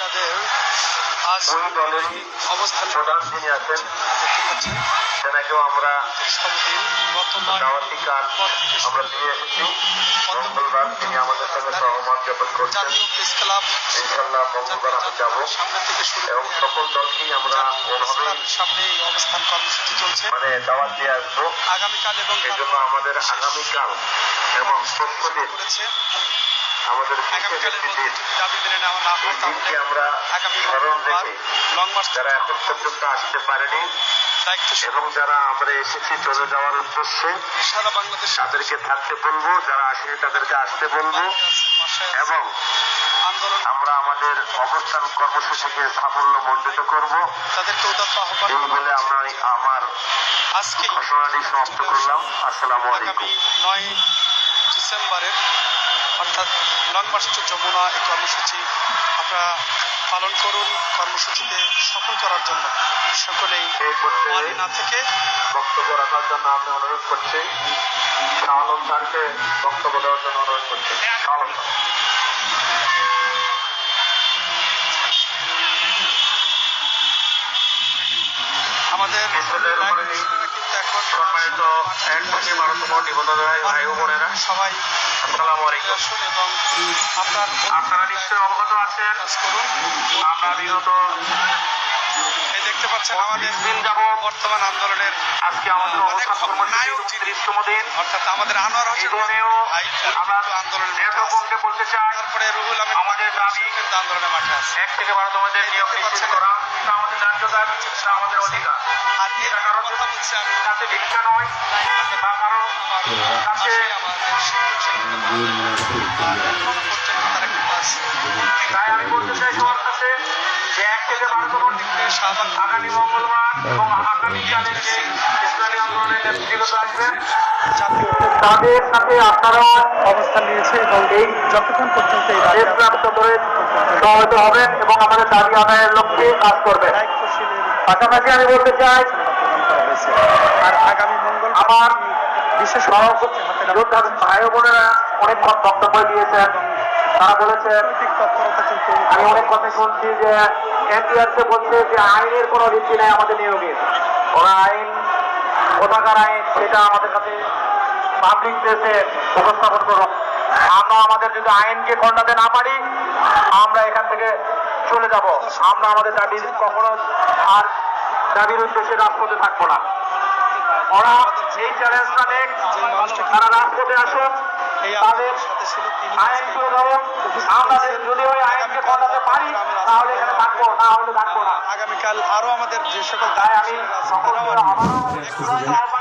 তাদের আজ অবস্থান প্রধান যিনি আছেন সেনাকেও আমরা উনত্রিশতম দিন গত নয় দাওয়াতি কার্ড পর থেকে শুরু আমরা দিয়ে এসেছি। মঙ্গলবার তিনি আমাদের সঙ্গে সহমত জ্ঞাপন করছেন। জাতীয় প্রেস ক্লাব ইনশাল্লাহ মঙ্গলবার আমি যাব। সামনে এবং সকল দলকেই আমরা সামনে অবস্থান কর্মসূচি চলছে। মানে দাওয়াত দিয়ে আসব। আগামীকাল এবং এই জন্য আমাদের আগামীকাল এবং আমাদের আগামীকালের একটি মধ্যে দিন যদি দাবি মেনে নেওয়া না হয় তাহলে আগামী মঙ্গলবার লং মার্চ যারা এখন পর্যন্ত আসতে পারেনি এবং যারা আমরা এসেছি চলে যাওয়ার উদ্দেশ্যে সারা বাংলাদেশ তাদেরকে থাকতে বলব যারা আসেনি তাদেরকে আসতে বলব এবং আমরা আমাদের অবস্থান কর্মসূচিকে সাফল্য মণ্ডিত করব। এই বলে আমরা আমার আজকে ঘোষণাটি সমাপ্ত করলাম। আসসালামু আলাইকুম। নয় ডিসেম্বরের অর্থাৎ লং মার্চ টু যমুনা এই কর্মসূচি আপনারা পালন করুন কর্মসূচিতে সফল করার জন্য। সকলেই ওয়ারি না থেকে বক্তব্য রাখার জন্য আমি অনুরোধ করছি। শাহ আলম স্যারকে বক্তব্য দেওয়ার জন্য অনুরোধ করছি। শাহ আলম স্যার। আমাদের সম্মানিত এক থেকে বারোতম ভাই ও বোনেরা সবাই। আসসালামু আলাইকুম। আসুন এবং আপনার আপনারা নিশ্চয়ই অবগত আছেন। আমরা বিগত এই দেখতে পাচ্ছেন আমাদের বর্তমান আন্দোলনের আজকে আমাদের অবস্থান কর্মসূচি অর্থাৎ আমাদের আনোয়ার হোসেন আমরা কণ্ঠে বলতে চাই তারপরে রুহুল আমিন আমাদের দাবি কিন্তু আন্দোলনের মাঠে আছে। এক থেকে বারোতমদের নিয়োগ নিশ্চিত করা আমাদের ন্যায্য দাবি এটা আমাদের অধিকার। আর এটা কারও কথা বলছে আমি। কাছে ভিক্ষা নয় বা কারও কাছে তাই আগামী মঙ্গলবার এবং আগামী কালের যে ইসলামী আন্দোলনের নেতৃত্ব আসবেন তাদের সাথে আপনারা অবস্থান নিয়েছে এবং এই যতক্ষণ পর্যন্ত এই ইসলাম চত্বরে সমবেত হবেন এবং আমাদের দাবি আদায়ের লক্ষ্যে কাজ করবেন। পাশাপাশি আমি বলতে চাই আর আগামী মঙ্গল আমার বিশেষ যোদ্ধা ভাই বোনেরা অনেক বক্তব্য দিয়েছেন। তারা কিন্তু আমি অনেক কথা শুনছি যে এনটিআরসি বলছে যে আইনের কোনো রীতি নেই আমাদের নিয়োগের। ওরা আইন, কোথাকার আইন সেটা আমাদের কাছে পাবলিক প্লেসে উপস্থাপন করুক আমরা আমাদের যদি আইনকে খণ্ডাতে না পারি, আমরা এখান থেকে চলে যাব। আমরা আমাদের দাবি কখনো আর দাবির উদ্দেশ্যে রাজপথে থাকব না। ওরা এই চ্যালেঞ্জটা নেক, তারা রাজপথে আসুক। তাদের আমাদের সাথে ছিল আইন দেবো আমরা যদি ওই আইনকে বদলাতে পারি তাহলে এখানে থাকব না হলে থাকব না। আগামীকাল আরও আমাদের যে সকল দায় আমি আবারও